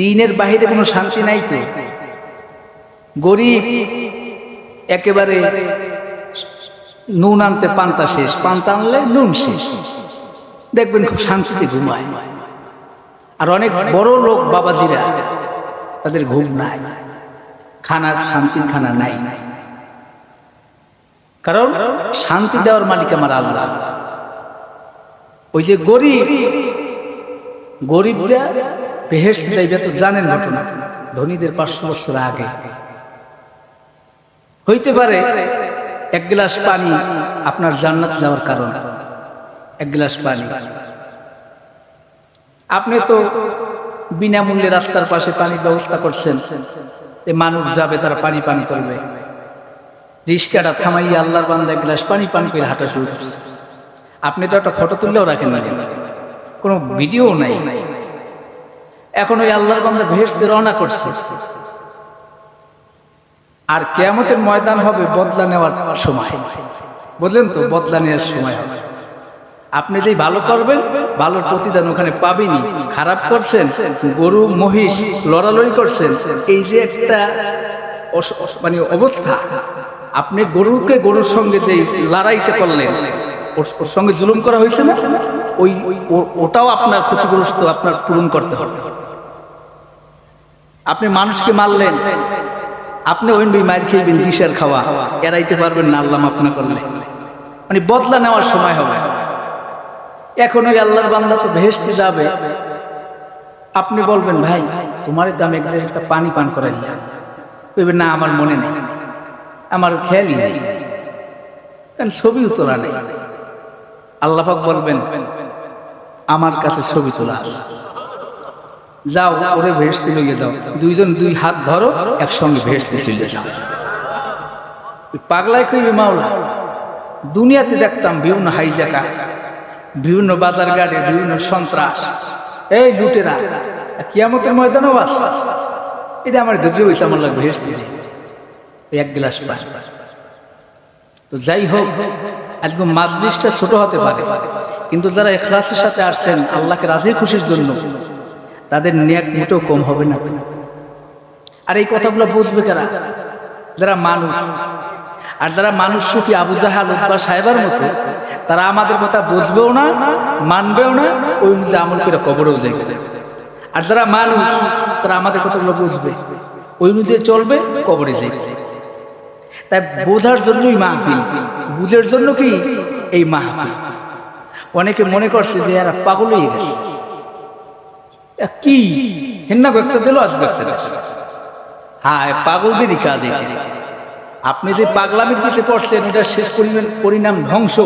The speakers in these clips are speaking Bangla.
দিনের বাহিরে কোনো শান্তি নাই তো। গরিব একেবারে নুন আনতে পান্তা শেষ, পান্তা আনলে নুন শেষ। দেখবেন খুব শান্তিতে ঘুমায়। আর অনেক বড় লোক বাবাজিরা, তাদের ঘুম নাই। খানার শান্তির খানা নাই। কারণ শান্তি দেওয়ার মালিক আমার আল্লাহ। ওই যে গরিব, গরিবরা বেহেস্ত যাইবে তো জানেন ঘটনা, ধনীদের পাঁচশো বছর আগে। হইতে পারে এক গ্লাস পানি আপনার জান্নাত যাওয়ার কারণ। এক গ্লাস পানি। আপনি তো বিনামূল্যে রাস্তার পাশে পানির ব্যবস্থা করছেন মানুষ যাবে তারা পানি পান করবে। রিস্কাটা থামাইয়া আল্লাহর বান্দা এক গ্লাস পানি পান করে হাঁটা শুরু করছে। আপনি তো একটা ফটো তুললেও রাখেন না কোনো? ভিডিও নাই। এখন ওই আল্লাহর বান্দা ভেসতে রওনা করছে। আর কেয়ামতের ময়দান হবে বদলা নেওয়ার সময়। বুঝলেন তো? বদলা নেওয়ার সময় আপনি যেই ভালো করবেন, ভালোর প্রতিদান ওখানে পাবেনি খারাপ করছেন, গরু, মহিষ লড়ালড়ি করছেন, এই যে একটা মানে অবস্থা। আপনি গরুকে গরুর সঙ্গে যে লড়াইটা করলেন, ওর সঙ্গে জুলুম করা হয়েছে না? ওই, ওটাও আপনার ক্ষতিগ্রস্ত, আপনার পূরণ করতে হবে। আপনি মানুষকে মারলেন। আপনি ওই মায়ের খেয়েবেন দিশার খাওয়া? এড়াইতে পারবেন না আল্লাহ মাপ না করলে। মানে বদলা নেওয়ার সময় হবে। এখন ওই আল্লাহর বান্দা তো ভেসতে যাবে। আপনি বলবেন, ভাই, তোমারই তো আমি একটা পানি পান করাই কইবেন না, আমার মনে নেই। আমার খেয়ালই নেই। কারণ ছবিও তোলা নেই। আল্লাহাক বলবেন, আমার কাছে ছবি তোলা আছে। যাও, ওরে ভেসতে লইয়ে যাও। দুইজন দুই হাত ধরো, একসঙ্গে ভেসতে চলে যাও। ওই পাগলায় কইবে মাওলা? দুনিয়াতে দেখতাম বিভিন্ন হাইজাকা, বিভিন্ন বাজার গাড়ি বিভিন্ন সন্ত্রাস। এই লুটেরা কিয়ামতের ময়দানও আছে এটা আমার ধৈর্য হয়েছে আমার লাগবে ভেসতে। এক গ্লাস পাস তো যাই হোক, আজকে মাজলিসটা ছোট হতে পারে, কিন্তু যারা এখলাসের সাথে আসছেন, আল্লাহকে রাজি খুশির জন্য তাদের নেক মোটেও কম হবে না। আর এই কথাগুলো বুঝবে কারা? যারা মানুষ। আর যারা মানুষ সুখী আবু জাহাল উদ্বা সাহেবের মতো, তারা আমাদের কথা বুঝবেও না, মানবেও না, ওই অনুযায়ী আমল করে কবরেও যাবে আর যারা মানুষ, তারা আমাদের কথাগুলো বুঝবে। ওই অনুযায়ী চলবে, কবরে যাবে তাই বোঝার জন্যই মাহফিল। বুঝের জন্য কি? এই মাহফিল। অনেকে মনে করছে যে এরা পাগল হয়ে গেছে। কি হেন্না একটা দিল আসবে একটা হ্যাঁ পাগলদেরই কাজ এটা। আপনি যে পাগলামির পিছিয়ে পড়ছেন এটা শেষ পরিমাণ পরিণাম ধ্বংস।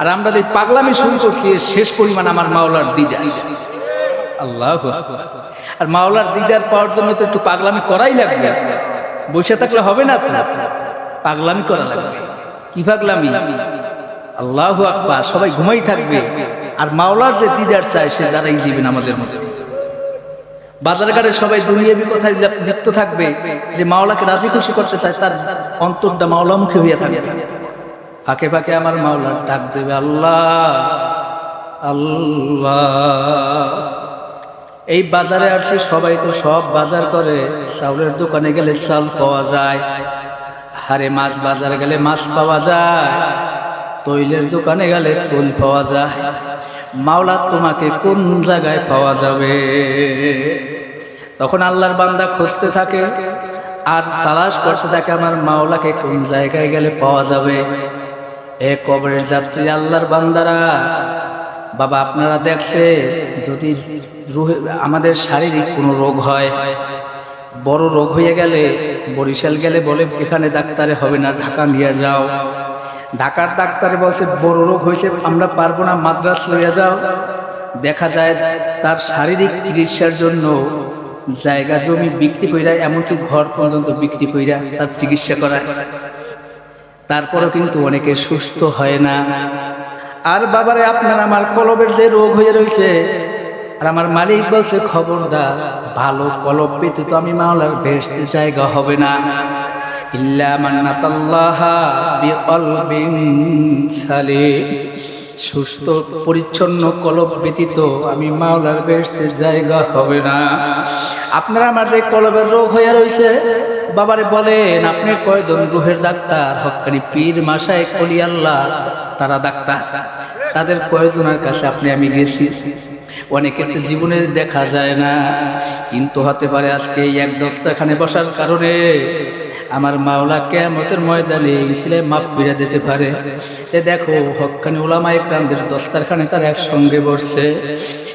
আর আমরা যে পাগলামি শুরু করছি শেষ পরিমাণ আমার মাওলার দিদা আল্লাহ আর মাওলার দিদার পাওয়ার জন্য তো একটু পাগলামি করাই লাগবে। বসে থাকলে হবে না পাগলামি করা লাগবে। কি পাগলামি? আল্লাহ আকবার, সবাই ঘুমাই থাকবে। আর মাওলার যে দিদার চায়, সে দ্বারাই জীবন আমাদের মধ্যে বাজার ঘাটে সবাই দুনিয়াবি কথায় লিপ- লিপ্ত থাকবে যে মাওলাকে রাজি খুশি করতে চায়, তার অন্তরটা মাওলামুখী হইয়া থাকবে। ফাঁকে ফাঁকে আমার মাওলার ডাক দেবে, আল্লাহ আল্লাহ। এই বাজারে আসছে সবাই তো সব বাজার করে, চাউলের দোকানে গেলে চাল পাওয়া যায় হারে মাছ বাজার গেলে মাছ পাওয়া যায়, তৈলের দোকানে গেলে তৈল পাওয়া যায়। মাওলা তোমাকে কোন জায়গায় পাওয়া যাবে? তখন আল্লাহর বান্দা খুঁজতে থাকে, আর তালাশ করতে থাকে আমার মাওলাকে কোন জায়গায় গেলে পাওয়া যাবে? এ কবরের যাত্রী আল্লাহর বান্দারা, বাবা আপনারা দেখছে যদি আমাদের শারীরিক কোনো রোগ হয়, বড় রোগ হয়ে গেলে বরিশাল গেলে বলে, এখানে ডাক্তারে হবে না, ঢাকা নিয়ে যাও। ঢাকার ডাক্তারে বলছে, বড় রোগ হয়েছে, আমরা পারব না, মাদ্রাস লইয়া যাও। দেখা যায়, তার শারীরিক চিকিৎসার জন্য জায়গা জমি বিক্রি কইরা, এমনকি ঘর পর্যন্ত বিক্রি কইরা তার চিকিৎসা করায়। তারপরেও কিন্তু অনেকে সুস্থ হয় না। আর বাবারে, আপনার আমার কলবের যে রোগ হয়ে রয়েছে আর আমার মালিক বলছে, খবরদার, ভালো কলব পেতে তো আমি মাওলার বেস্ট জায়গা হবে না ইল্লা সুস্থ, পরিচ্ছন্ন, কলব ব্যতীত আমি মাওলার বেহেশতের জায়গা হবে না। আপনারা আমার যে কলবের রোগ হয়ে রয়েছে বাবারে বলেন, আপনি কয়জন রুহের ডাক্তার? হকানি পীর মাসায় কলি আল্লাহ, তারা ডাক্তার। তাদের কয়জনের কাছে আপনি আমি গেছি? অনেকের তো জীবনে দেখা যায় না, কিন্তু হতে পারে আজকে এক দশটাখানে বসার কারণে আমার মাওলা কেমতের ময়দানে ছেলে মাপ ফিরে দিতে পারে। এ দেখো, হকানি ওলামা একরামদের দস্তারখানে তার একসঙ্গে বসছে।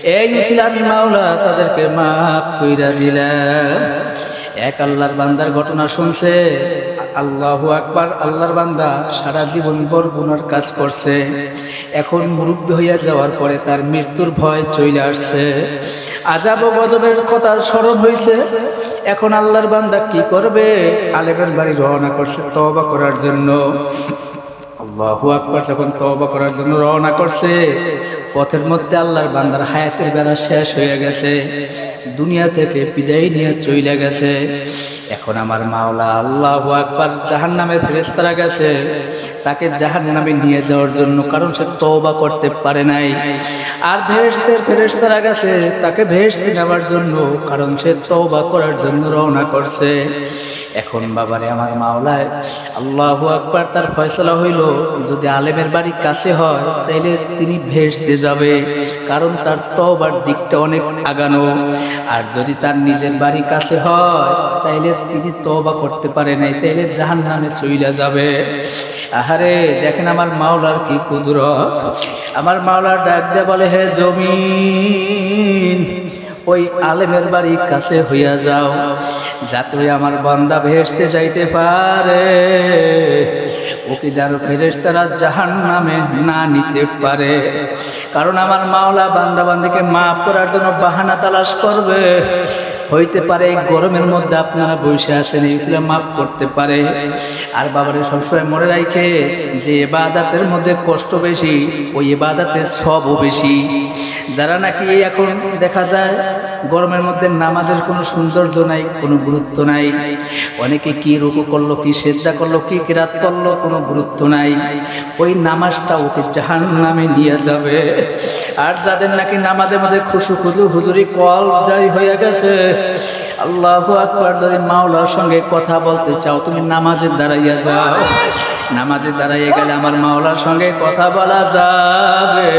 এই ছিল আমি মাওলা তাদেরকে মাপ কইরা দিলাম। এক আল্লাহর বান্দার ঘটনা শুনছে, আল্লাহ আকবার, আল্লাহর বান্দা সারা জীবন বর গুনার কাজ করছে। এখন মুরব্বী হইয়া যাওয়ার পরে তার মৃত্যুর ভয় চলে আসছে। আজাব গজবের কথা স্মরণ হয়েছে এখন আল্লাহর বান্দা কি করবে? আলেমের বাড়ি রওনা করছে তবা করার জন্য। আল্লাহু আকবার, যখন তবা করার জন্য রওনা করছে পথের মধ্যে আল্লাহর বান্দার হায়াতের বেলা শেষ হয়ে গেছে। দুনিয়া থেকে বিদায় নিয়ে চলে গেছে। এখন আমার মাওলা আল্লাহ আকবার জাহান্নামের ফেরেশতারা গেছে। তাকে জাহান নামে নিয়ে যাওয়ার জন্য কারণ সে তওবা করতে পারে নাই। আর ভেরেশতের ফেরেশতারা গেছে, তাকে ভেরেশতে নেওয়ার জন্য কারণ সে তওবা করার জন্য রওনা করছে। এখন বাবারে আমার মাওলায়, আল্লাহু আকবার, তার ফয়সলা হইল, যদি আলেমের বাড়ি কাছে হয়, তাইলে তিনি ভেসতে যাবে, কারণ তার তবার দিকটা অনেক আগানো। আর যদি তার নিজের বাড়ি কাছে হয়, তাইলে তিনি তবা করতে পারে নাই, তাইলে জাহান নামে চইলা যাবে। আহারে, দেখেন আমার মাওলার কি কুদরত। আমার মাওলার ডাক দিয়ে বলে, হে জমিন ওই আলেমের বাড়ির কাছে হইয়া যাও, যাতে আমার বান্দা ভেসতে যাইতে পারে। ওকে যেন ফেরেশতারা জাহান নামে না নিতে পারে, কারণ আমার মাওলা বান্দা বান্দিকে মাফ করার জন্য বাহানা তালাশ করবে। হইতে পারে এই গরমের মধ্যে আপনারা বসে আছেন এইগুলো মাফ করতে পারে। আর বাবারে সবসময় মনে রাখে যে এবাদাতের মধ্যে কষ্ট বেশি, ওই এবাদাতের সবও বেশি। যারা নাকি এখন দেখা যায় গরমের মধ্যে নামাজের কোনো সৌন্দর্য নাই, কোনো গুরুত্ব নাই। অনেকে কি রুকু করল, কি সেজদা করল, কি কিরাত করল, কোনো গুরুত্ব নাই। ওই নামাজটা ওকে জাহান নামে নিয়ে যাবে। আর যাদের নাকি নামাজের মধ্যে খুশু খুজু হুজুরি কল জারি হয়ে গেছে, আল্লাহ আকবার, যদি মাওলার সঙ্গে কথা বলতে চাও, তুমি নামাজের দাঁড়াইয়া যাও। নামাজের দাঁড়াইয়া গেলে আমার মাওলার সঙ্গে কথা বলা যাবে।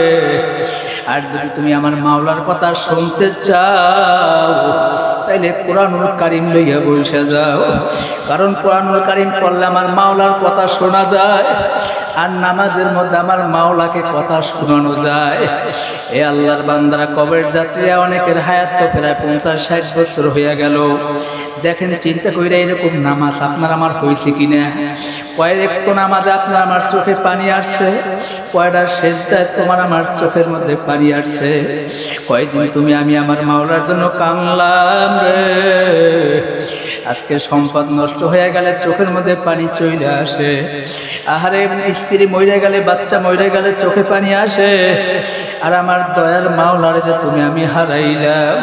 আর যদি তুমি আমার মাওলার কথা শুনতে চাও, তাইলে কোরআনুল কারিম লইয়া বসে যাও। কারণ কোরআনুল কারিম পড়লে আমার মাওলার কথা শোনা যায়, আর নামাজের মধ্যে আমার মাওলাকে কথা শোনানো যায়। এ আল্লাহর বান্দারা কবের যাত্রীরা অনেকের হায়াত প্রায় পঞ্চাশ ষাট বছর হইয়া গেল। দেখেন, চিন্তা কইরা এরকম নামাজ আপনার আমার হয়েছে কিনা? কয়েক একটু নামাজে আপনার আমার চোখে পানি আসছে কয়টা শেষটায় তোমার আমার চোখের মধ্যে পানি আসছে। কয়দিন তুমি আমি আমার মাওলার জন্য কামলাম রে। আজকে সম্পদ নষ্ট হয়ে গেলে চোখের মধ্যে পানি চলে আসে। আহারে, স্ত্রী মরে গেলে, বাচ্চা মরে গেলে চোখে পানি আসে। আর আমার দয়ার মাওলারে যে তুমি আমি হারাইলাম।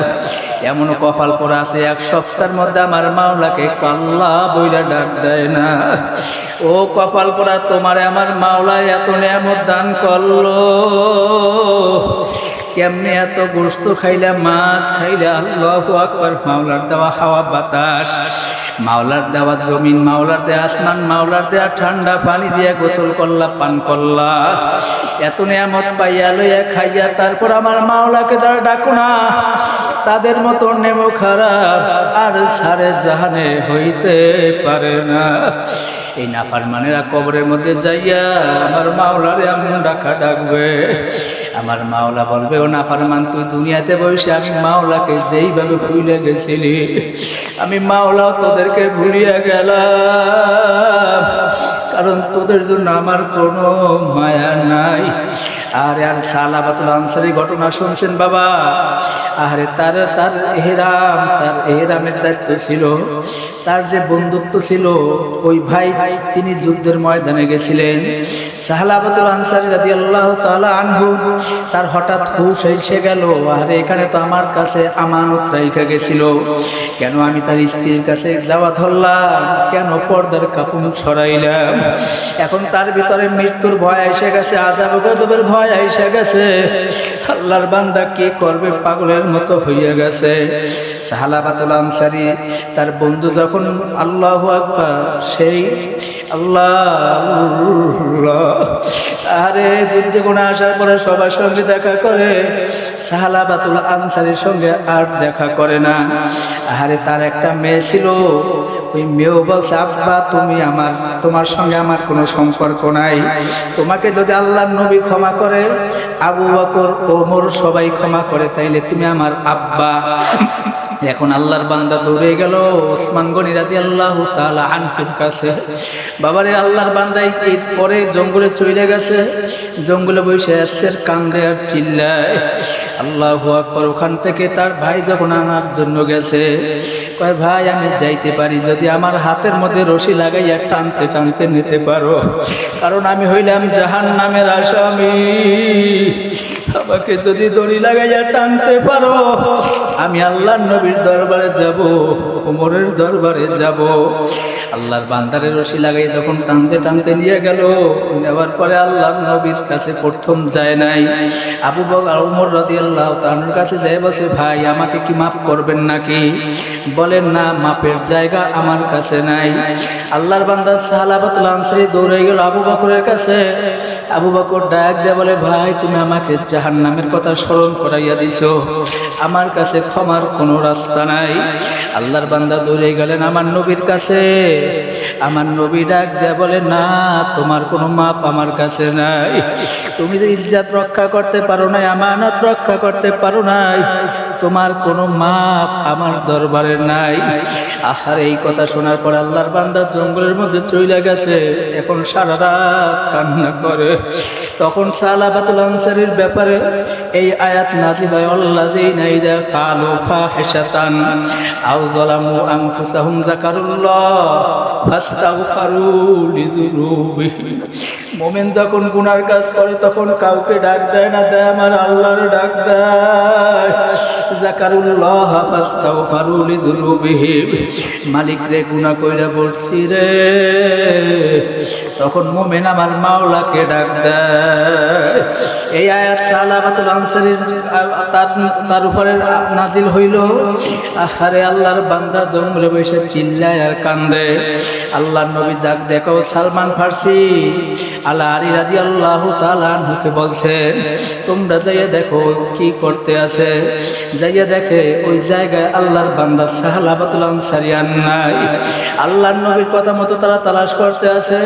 এমন কপাল পরা আছে, এক সপ্তাহের মধ্যে আমার মাওলাকে কাল্লা বইলা ডাক দেয় না। ও কপাল পরা তোমার আমার মাওলা এত নিয়ামত দান করল। কেমনে এত গোস্ত খাইলা, মাছ খাইলা, আল্লাহ আকবার, মাওলার দেওয়া হাওয়া বাতাস। মাওলার দেওয়া জমিন, মাওলার দেওয়া আসমান, মাওলার দেওয়া ঠান্ডা পানি দিয়ে গোসল করলা, পান করলা। এত নিয়ামত পাইয়া লইয়া খাইয়া তারপর আমার মাওলাকে তারা ডাকো না। তাদের মতো নেমো খারাপ, আর সারে জাহানে হইতে পারে না। এই নাফার মানেরা কবরের মধ্যে যাইয়া আমার মাওলারে এমন ডাকা ডাকবে। আমার মাওলা বলবে ও না মান তুই দুনিয়াতে বসে আমি মাওলাকে যেইভাবে ভুলে গেছিলি, আমি মাওলাও তোদেরকে ভুলিয়া গেলাম। কারণ তোদের জন্য আমার কোনো মায়া নাই। আরে আর সালাবাতুল আনসারি ঘটনা শুনছেন বাবা। আরে তার তার এহরাম, তার এহরামের দায়িত্ব ছিল। তার যে বন্ধুত্ব ছিল, ওই ভাই তিনি যুদ্ধের ময়দানে গেছিলেন। সাহালাবাতুল আনসারি রাদি আল্লাহ তালা আনহু, তার হঠাৎ হুশ এসে গেল, আরে এখানে তো আমার কাছে আমানত রাইখা গেছিল। কেন আমি তার স্ত্রীর কাছে যাওয়া ধরলাম? কেন পর্দার কাপুন ছড়াইলাম? এখন তার ভিতরে মৃত্যুর ভয় এসে গেছে আজাব গজবের ভয়। ভয় আইসা গেছে। আল্লাহর বান্দা কি করবে? পাগলের মতো হইয়া গেছে। সাহালাবাতুল আনসারি তার বন্ধু যখন আল্লাহ আকবার, সেই আল্লাহ আল্লাহ আরে যুদ্ধে কোণে আসার পরে সবার সঙ্গে দেখা করে সাহালাবাতুল আনসারির সঙ্গে আর দেখা করে না। আরে তার একটা মেয়ে ছিল, ওই মেয়েও বলছে, আব্বা, তুমি আমার, তোমার সঙ্গে আমার কোনো সম্পর্ক নাই। তোমাকে যদি আল্লাহর নবী ক্ষমা করে, আবু বকর ওমর সবাই ক্ষমা করে, তাইলে তুমি আমার আব্বা। এখন আল্লাহর বান্দা দৌড়ে গেল, ওসমান গনি রাদি আল্লাহ তাআলা আনহুর কাছে। বাবারে, আল্লাহর বান্দাই এর পরে জঙ্গলে চলে গেছে। জঙ্গলে বসে আসছে কান্দে আর চিল্লায়। আল্লাহ আকবর, ওখান থেকে তার ভাই যখন আনার জন্য গেছে, কয়, ভাই, আমি যাইতে পারি, যদি আমার হাতের মধ্যে রশি লাগাইয়া টানতে টানতে নিতে পারো। কারণ আমি হইলাম জাহান নামের আসামি। আমাকে যদি দড়ি লাগাইয়া টানতে পারো, আমি আল্লাহ নবীর দরবারে যাব। ওমরের দরবারে যাব। আল্লাহর বান্দারের রশি লাগাই যখন টানতে টানতে নিয়ে গেল, নেওয়ার পরে আল্লাহর নবীর কাছে প্রথম যায় নাই। আবু বকর ওমর রাদিয়াল্লাহু তাআলার কাছে যায় বসে ভাই, আমাকে কি মাফ করবেন নাকি? বলেন, না, মাপের জায়গা আমার কাছে নাই। আল্লাহর বান্দা সাহালাবাতুল আনসারী দৌড়ে গেল আবু বকরের কাছে। আবু বকর ডাক দিয়ে বলে, ভাই, তুমি আমাকে জাহান নামের কথা স্মরণ করাইয়া দিছো। আমার কাছে ক্ষমার কোনো রাস্তা নাই। আল্লাহর বান্দা দৌড়ে গেলেন আমার নবীর কাছে। আমার নবী ডাক দেয়া বলে না, তোমার কোনো মাপ আমার কাছে নাই। তুমি যে ইজ্জাত রক্ষা করতে পারো নাই, আমানত রক্ষা করতে পারো নাই। তোমার কোনো মাপ আমার দরবারে নাই। আহার, এই কথা শোনার পর আল্লাহর বান্দা জঙ্গলের মধ্যে চলে গেছে। এখন সারা রাত কান্না করে। তখন সালাবাতুল আনসারির ব্যাপারে এই আয়াত নাজিল হয়, আল্লাযীনা ইযা ফালু ফাহিশাতান আও যালামু আনফুসাহুম যাকারুল্লাহ ফাস্তাগফারু লিযুনুবিহিম। মুমিন যখন গুনার কাজ করে, তখন কাউকে ডাক দেয় না, দেয় আমার আল্লাহর ডাক দেয়। যাকারুল্লাহ ফাস্তাগফারু লিযুনুবিহিম মালিক রে, গুনাহ কইরা বলছি রে, তখন মুমিন আমার মাওলাকে ডাক দেয়। এই আয়াত সালাবাতুল আনসারী তার তার উপরে নাজিল হইল, আহারে আল্লাহর বান্দা জঙ্গলে বসে চিল্লায় আর কান্দে। আল্লাহর নবী ডাক দেখো সালমান ফার্সি আল্লাহ আলী রাজি আল্লাহ তালুকে বলছেন, তোমরা যাইয়া দেখো কি করতে আছে। যাইয়া দেখে ওই জায়গায় আল্লাহর বান্দা সাহালাবাতুল আনসারী আর নাই। আল্লাহর নবীর কথা মতো তারা তালাশ করতে আছে।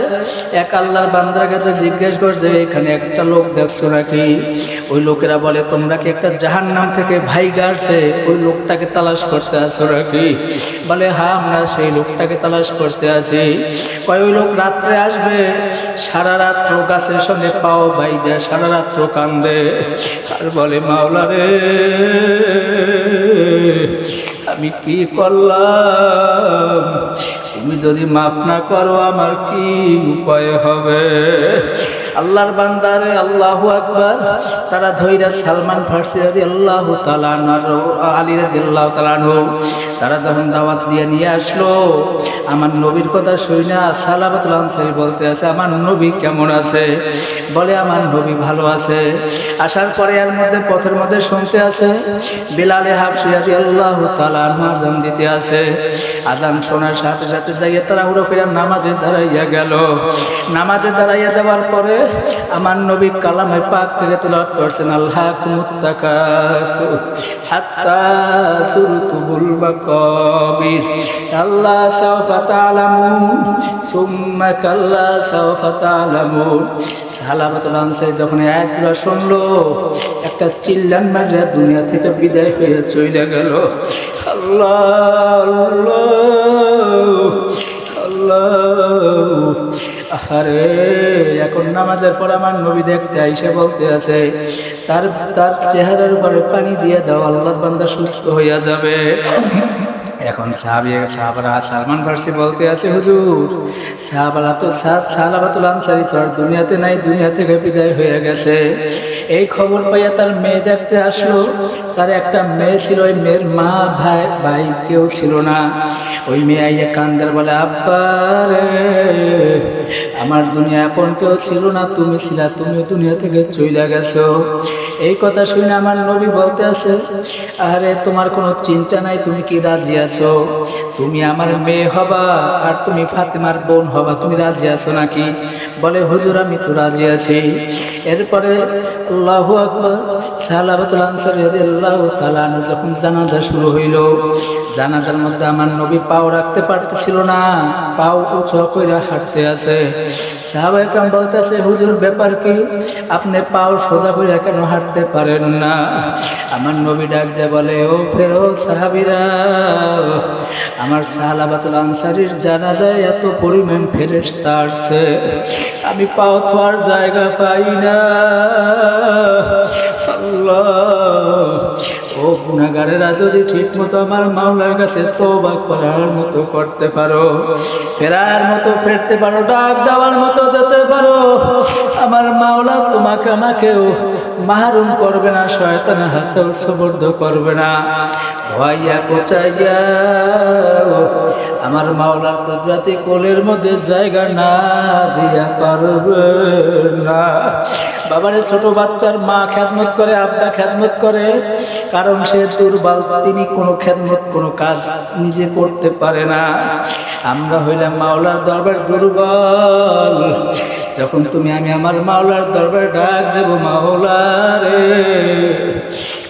এক আল্লাহর বান্দার কাছে জিজ্ঞেস করছে, এখানে একটা লোক দেখছ নাকি? ওই লোকেরা বলে, তোমরা কি একটা জাহান নাম থেকে ভাই গাড়ছে ওই লোকটাকে তালাশ করতে আছো নাকি? বলে হ্যাঁ আমরা সেই লোকটাকে তালাশ করতে আছি। কয়, ওই লোক রাত্রে আসবে, সারা রাত্র গাছের সঙ্গে পাও ভাই দেয় সারা রাত্র কান্দে। আর বলে, মাওলা রে আমি কি করলাম? তুমি যদি মাফ না করো, আমার কি উপায় হবে? আল্লাহর বান্দারে আল্লাহ আকবার। তারা ধৈরা সালমান ফার্সি আল্লাহ তালান আলী রাজি আল্লাহ তালান তারা যখন দাওয়াত দিয়ে নিয়ে আসলো, আমার নবীর কথা শুই না বলতে আছে, আমার নবী কেমন আছে? বলে, আমার নবী ভালো আছে। আসার পরে এর মধ্যে পথের মধ্যে শুনতে আছে, বিলালে হাফসি রাজি আল্লাহ তালান আজান দিতে আছে। আজান শোনার সাথে সাথে যাইয়া তারা উড়ো করে নামাজে দাঁড়াইয়া গেল। নামাজে দাঁড়াইয়া যাওয়ার পরে আমার নবী কালামে পাক থেকে তেলাওয়াত করছেন আল্লাহ হাত্তা সুরতুবুল মাকাবির আল্লাহ সাওফা তাআলামুন সুম্মা কাল্লা সাওফা তাআলামুন সালাবাতুল আনসারী যখন আয়াতগুলো শুনলো, একটা চিল্লান মারিয়া দুনিয়া থেকে বিদায় হয়ে চলে গেল। আল্লাহ আল্লাহ আল্লাহ। আরে এখন নামাজের পর আমার নবী দেখতে আইসে বলতে আছে, তার তার চেহারার উপরে পানি দিয়ে দাও, আল্লাহর বান্দা সুস্থ হইয়া যাবে। এখন সাহাবি, সাহাবারা সালমান ফার্সি বলতে আছে, হুজুর, সাহাবারা তো সাহাবাতুল আনসারি তো আর দুনিয়াতে নাই, দুনিয়া থেকে বিদায় হয়ে গেছে। এই খবর পাইয়া তার মেয়ে দেখতে আসলো, তার একটা মেয়ে ছিল, ওই মেয়ের মা, ভাই ভাই কেউ ছিল না। ওই মেয়ে আইয়া কান্দার বলে, আব্বা রে আমার দুনিয়া এখন কেউ ছিল না, তুমি ছিলা, তুমি দুনিয়া থেকে চলে গেছো। এই কথা শুনে আমার নবী বলতে আছে, আরে তোমার কোনো চিন্তা নাই, তুমি কি রাজি আছো? তুমি আমার মেয়ে হবা আর তুমি ফাতেমার বোন হবা। তুমি রাজি আছো নাকি? বলে, হুজুর, আমি তো রাজি আছি। এরপরে আল্লাহ আকবর সাহাবাতুল আনসার রাদিয়াল্লাহু তাআলা আনহু যখন জানাজা শুরু হইল, জানাজার মধ্যে আমার নবী পাও রাখতে পারতেছিল না, পাও উঁচু কইরা হাঁটতে আছে। সাহাবা একরাম বলতেছে, হুজুর, ব্যাপার কি? আপনি পাও সোজা কইরা কেন হাঁটতে পারেন না? আমার নবী ডাক দিয়ে বলে, ও ফেরো সাহাবিরা আমার সাহালাবাতুল আনসারির জানাজায় এত পরিমাণ ফেরেশতা আসছে। আমি পাও থোয়ার জায়গা পাই না। ও গুণাগারেরা যদি ঠিক মতো আমার মাওলার কাছে তোবা করার মতো করতে পারো, ফেরার মতো ফেরতে পারো, ডাক দেওয়ার মতো দিতে পারো, আমার মাওলা তোমাকে আমাকেও মাহরুম করবে না, শয়তানের হাতে সবর্দ করবে না। ধোয়াইয়া কোচাইয়া আমার মাওলার কুদরাতি কোলের মধ্যে জায়গা না দিয়া পারবে না। বাবারে, ছোট বাচ্চার মা খ্যাতমত করে, আব্বা খ্যাতমত করে, কারণ সে দুর্বল, তিনি কোনো খ্যাতমত কোনো কাজ নিজে করতে পারে না। আমরা হইলাম মাওলার দরবার দুর্বল। যখন তুমি আমি আমার মাওলার দরবার ডাক দেব মাওলা রে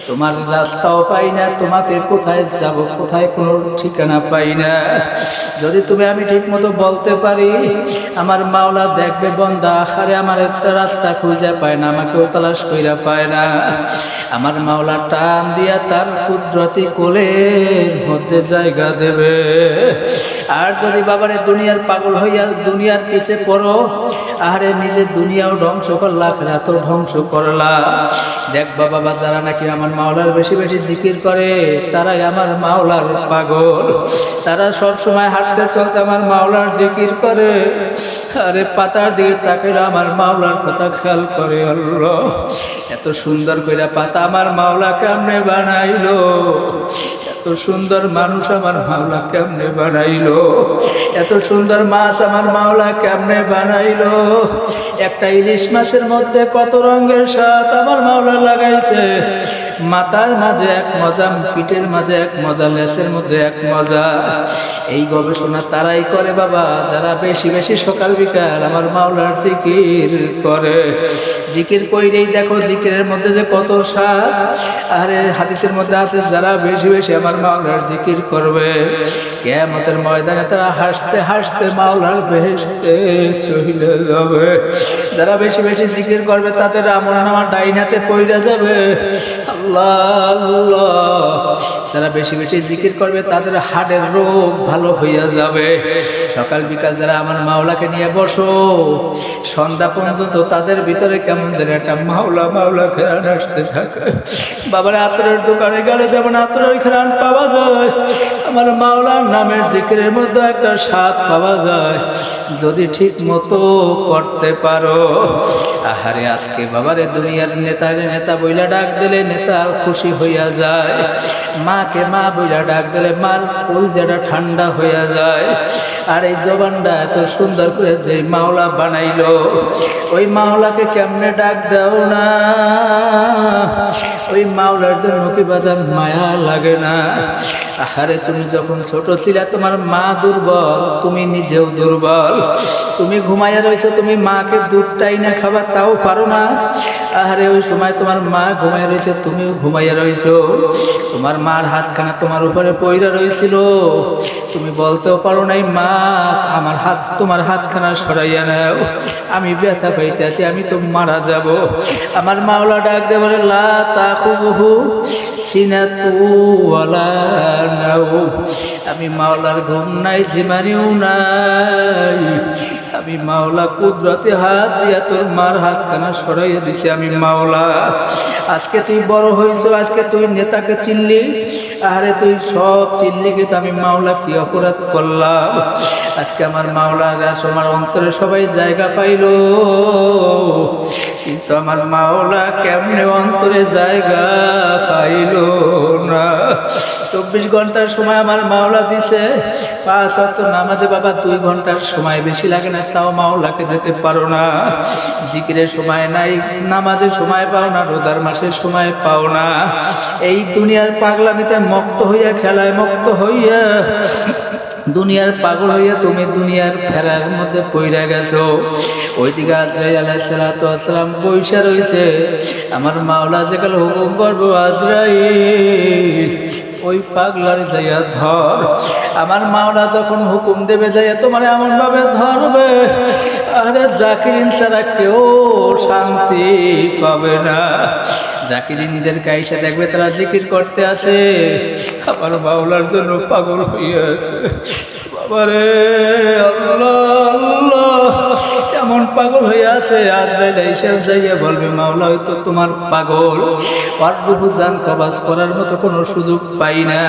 তোমার রাস্তাও পাই না, তোমাকে কোথায় যাব, কোথায় কোনো ঠিকানা পাই না। যদি তুমি আমি ঠিক মতো বলতে পারি, আমার মাওলা দেখবে, বন্দা আখারে আমার একটা রাস্তা খুঁজে পায় না, আমাকেও তালাশ কইরা পায় না। আমার মাওলা টান দিয়া তার কুদরতি কোলের মধ্যে জায়গা দেবে। আর যদি বাবারে দুনিয়ার পাগল হইয়া দুনিয়ার পিছে পড়ো আরে নিজের দুনিয়াও ধ্বংস করলা তো ধ্বংস করলা। দেখ বাবা যারা নাকি আমার মাওলার বেশি বেশি জিকির করে, তারাই আমার মাওলার পাগল। তারা সব সময় হাঁটতে চলতে আমার মাওলার জিকির করে। আরে পাতার দিকে তাকাইলে আমার মাওলার কথা খেয়াল করে, আল্লাহ। এত সুন্দর করে পাতা আমার মাওলা কেমনে বানাইলো? এত সুন্দর মানুষ আমার মাওলা কেমনে বানাইলো? এত সুন্দর মাছ আমার মাওলা কেমনে বানাইলো? একটা ইলিশ মাছের মধ্যে কত রঙের স্বাদ আমার মাওলা লাগাইছে। মাথার মাঝে এক মজা, পিঠের মাঝে এক মজা লেসের মধ্যে এক মজা। এই গবেষণা তারাই করে বাবা, যারা বেশি বেশি সকাল বিকাল আমার মাওলার জিকির করে। জিকির কইরেই দেখো, জিকিরের মধ্যে যে কত স্বাদ আরে হাদিসের মধ্যে আছে, যারা বেশি বেশি আমার মাওলার জিকির করবে। কেয়ামতের ময়দানে তারা হাসতে হাসতে মাওলার বেহেশতে চলে যাবে। যারা বেশি বেশি জিকির করবে, তাদের আমার নামা ডাইনাতে পইরা যাবে। যারা বেশি বেশি জিকির করবে, তাদের হাড়ের রোগ ভালো হইয়া যাবে। সকাল বিকাল যারা আমার মাওলাকে নিয়ে বসো, সন্ধ্যা পর্যন্ত তাদের ভিতরে কেমন যেন একটা মাওলা মাওলা ফেরান আসতে থাকে। বাবার, আতরের দোকানে গেলে যেমন আতরের খেরান পাওয়া যায়, আমার মাওলার নামের জিকিরের মধ্যে একটা স্বাদ পাওয়া যায়। যদি ঠিক মতো করতে পারো। আহারে, আজকে বাবারে, দুনিয়ার নেতার নেতা বইলা ডাক দিলে নেতা খুশি হইয়া যায়। মাকে মা বুঝা ডাক দিলে, মার ওই যেটা ঠান্ডা হইয়া যায়। আর এই জবানটা এত সুন্দর করে যে মাওলা বানাইলো। ওই মাওলাকে কেমনে ডাক দাও না? ওই মাওলার জন্য কি বাজার মায়া লাগে না? আহারে, তুমি যখন ছোট ছিলে, তোমার মা দুর্বল, তুমি নিজেও দুর্বল। তুমি ঘুমাইয়া রয়েছো, তুমি মাকে দুধটাই না খাবার তাও পারো না। আহারে, ওই সময় তোমার মা ঘুমাইয়া রয়েছে, তুমিও ঘুমাইয়া রয়েছো। তোমার মার হাতখানা তোমার উপরে পইরা রয়েছিল। তুমি বলতেও পারো নাই, মা, আমার হাত, তোমার হাতখানা সরাইয়া নাও। আমি ব্যথা পাইতেছি, আমি তো মারা যাব। আমার মাওলা ডাক দে বলে, লা নাও আমি মাওলার ঘুম নাই, জিমানিও নাই। আমি মাওলা কুদরতে হাত দিয়া তোর মার হাত কানা সরাইয়া দিছি, আমি মাওলা। আজকে তুই বড় হয়েছ আজকে তুই নেতাকে চিনলি। আরে তুই সব চিনলি, কিন্তু আমি মাওলা কি অপরাধ করলাম? আজকে আমার মাওলারা আমার অন্তরে সবাই জায়গা পাইলো। কিন্তু আমার মাওলা কেমনে অন্তরে জায়গা পাইলো না? চব্বিশ ঘণ্টার সময় আমার মাওলা দিছে, পাঁচ অত নামাজে বাবা দুই ঘণ্টার সময় বেশি লাগে না, তাও মাওলাকে দিতে পারো না। জিকিরের সময় নাই, নামাজের সময় পাও না, রোজার মাসের সময় পাও না। এই দুনিয়ার পাগলামিতে মক্ত হইয়া, খেলায় মক্ত হইয়া দুনিয়ার পাগল হইয়া তুমি দুনিয়ার ফেরার মধ্যে পইরা গেছো। ওইদিকে আজরাই আলাইসালাম পয়সা রয়েছে আমার মাওলা যেকাল হুকুম করব আজরাই ওই পাগলার যাইয়া ধর। আমার মাওলা যখন হুকুম দেবে যাইয়া তোমার এমন ভাবে ধরবে, আরে জাকিরিন ছাড়া কেউ শান্তি পাবে না। জাকিরিনদের কাইসা দেখবে তারা জিকির করতে আছে। আমার বাউলার জন্য পাগল হইয়াছে। বাবারে, আল্লাহ আল্লাহ। এমন পাগল হয়ে আছে আর হিসেব যাইয়া বলবে, মাওলা, হয়তো তোমার পাগল। পারবু জান কবাজ করার মতো কোনো সুযোগ পাই না।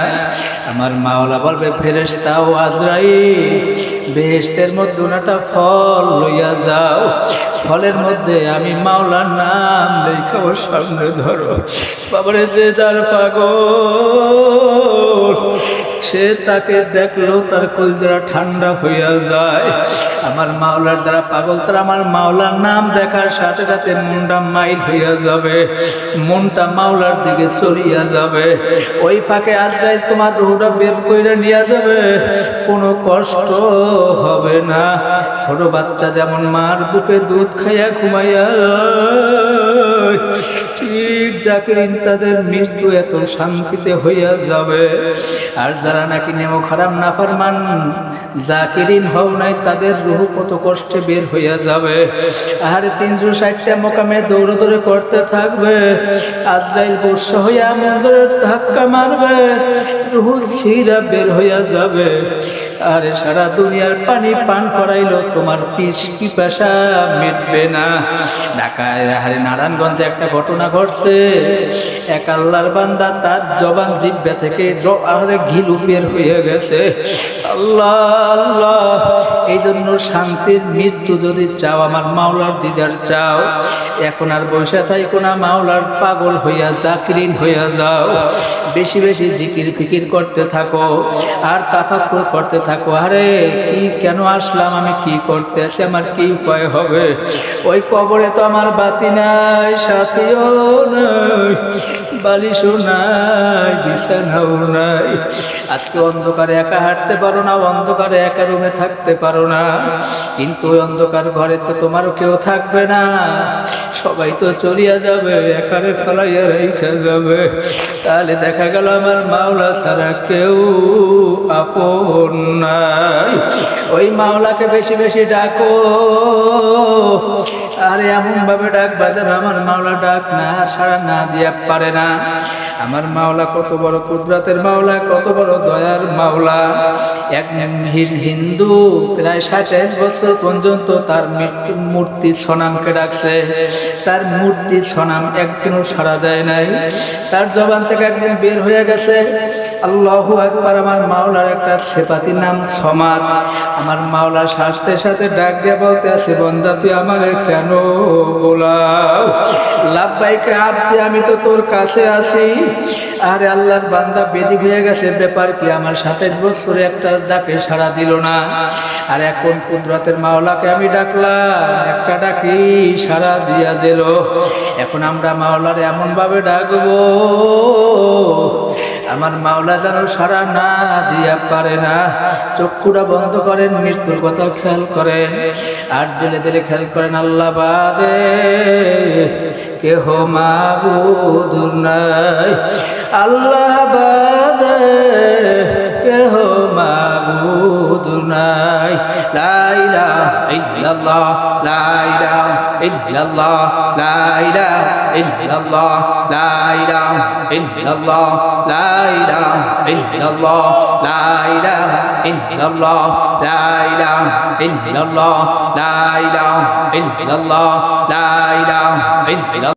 আমার মাওলা বলবে, ফেরেশতাও আজরাই বেহেশতের মধ্যে ওনাটা ফল লইয়া যাও। ফলের মধ্যে আমি মাওলার নাম লেখা ওর সামনে ধরো। বাবারে, যে যার পাগল সে তাকে দেখল, তার কলজরা ঠান্ডা হইয়া যায়। আমার মাওলার যারা পাগল, তারা আমার মাওলার নাম দেখার সাথে সাথে মনটা মাইল হইয়া যাবে। মনটা মাওলার দিকে চলিয়া যাবে। ওই ফাঁকে আজরাই তোমার রুহটা বের করে নিয়ে যাবে। কোনো কষ্ট হবে না। ছোট বাচ্চা যেমন মার বুকে দুধ খাইয়া ঘুমাইয়া জাকিরিন তাদের মৃত্যু এত শান্তিতে হইয়া যাবে। আর যারা নাকি নেমো খারাপ না ফারমান, জাকিরিন হও নাই, তাদের রুহ কত কষ্টে বের হইয়া যাবে। আর তিনশো ষাটটা মোকামে দৌড়ে দৌড়ে করতে থাকবে। আজরাইল বর্ষা হইয়া মন্দিরে ধাক্কা মারবে, রুহ ছিঁড়া বের হইয়া যাবে। আরে সারা দুনিয়ার পানি পান করাইলো, তোমার পিস পিপাসা মিটবে না। ঢাকায়, আরে নারায়ণগঞ্জে একটা ঘটনা ঘটছে। এক আল্লাহর বান্দা তার জবান জিব্বা থেকে আরে ঘিলু বের হয়ে গেছে। আল্লাহ আল্লাহ এই জন্য শান্তির মৃত্যু যদি চাও, আমার মাওলার দিদার চাও, এখন আর বসে থাইকো না, মাওলার পাগল হইয়া চাকরিন হইয়া যাও। বেশি বেশি জিকির ফিকির করতে থাকো, আর তাফাক্কুর করতে থাকো, আরে কি কেন আসলাম? আমি কি করতে আছি? আমার কি উপায় হবে? ওই কবরে তো আমার বাতি নাই, সাথীও নাই, বালিশও নাই, বিছানাও নাই। আজকে অন্ধকারে একা হাঁটতে পারো না, অন্ধকারে একা রুমে থাকতে পারো না। কিন্তু ওই অন্ধকার ঘরে তো তোমারও কেউ থাকবে না। সবাই তো চলিয়া যাবে, একারে ফেলাইয়া রেখে যাবে। তাহলে দেখা গেল আমার মাওলা ছাড়া কেউ আপন নাই। ওই মাওলাকে বেশি বেশি ডাকো। আরে এমন ভাবে ডাক বাজাবে, আমার মাওলা ডাক না সারা না দিয়া পারে না। আমার মাওলা কত বড় কুদরাতের মাওলা, কত বড় দয়ার মাওলা। এক হিন্দু প্রায় ষাট বছর পর্যন্ত তার মৃত্যু মূর্তি ছনামকে ডাকছে। তার মূর্তি ছনাম একদিনও সাড়া দেয় নাই। তার জবান থেকে একদিন বের হয়ে গেছে। আল্লাহু একবার আমার মাওলার একটা ছেপাতির নাম সমাজ, আমার মাওলার সাথে সাথে ডাক দিয়ে বলতে আছে বন্ধা তুই আমারে কেন বলাও? লাভবাইকে আবদি আমি তো তোর কাছে আছি। আরে আল্লাহর বান্দা বেদিক হয়ে গেছে, ব্যাপার কি? আমার সাতাইশ বছরে একটা ডাকে সাড়া দিল না। আর এখন কুদরতের মাওলাকে আমি ডাকলাম, একটা ডাকি সাড়া দিয়া দিল। এখন আমরা মাওলার এমন ভাবে ডাকবো, আমার মাওলা যেন সারা না দিয়া পারে না। চক্ষুটা বন্ধ করেন, মৃত্যুর কথা খেয়াল করেন। আর দিলে দিলে খেয়াল করেন, আল্লাহ বাদে, কেহ মাবুদুর নাই। আল্লাহ বাদে। মাবুদ নাই। লাইলা ইল্লাল্লাহ লাইলা ইল্লাল্লাহ লাইলা ইল্লাল্লাহ লাইলা ইল্লাল্লাহ লাইলা ইল্লাল্লাহ লাইলা ইল্লাল্লাহ লাইলা ইল্লাল্লাহ লাইলা ইল্লাল্লাহ লাইলা ইল্লাল্লাহ।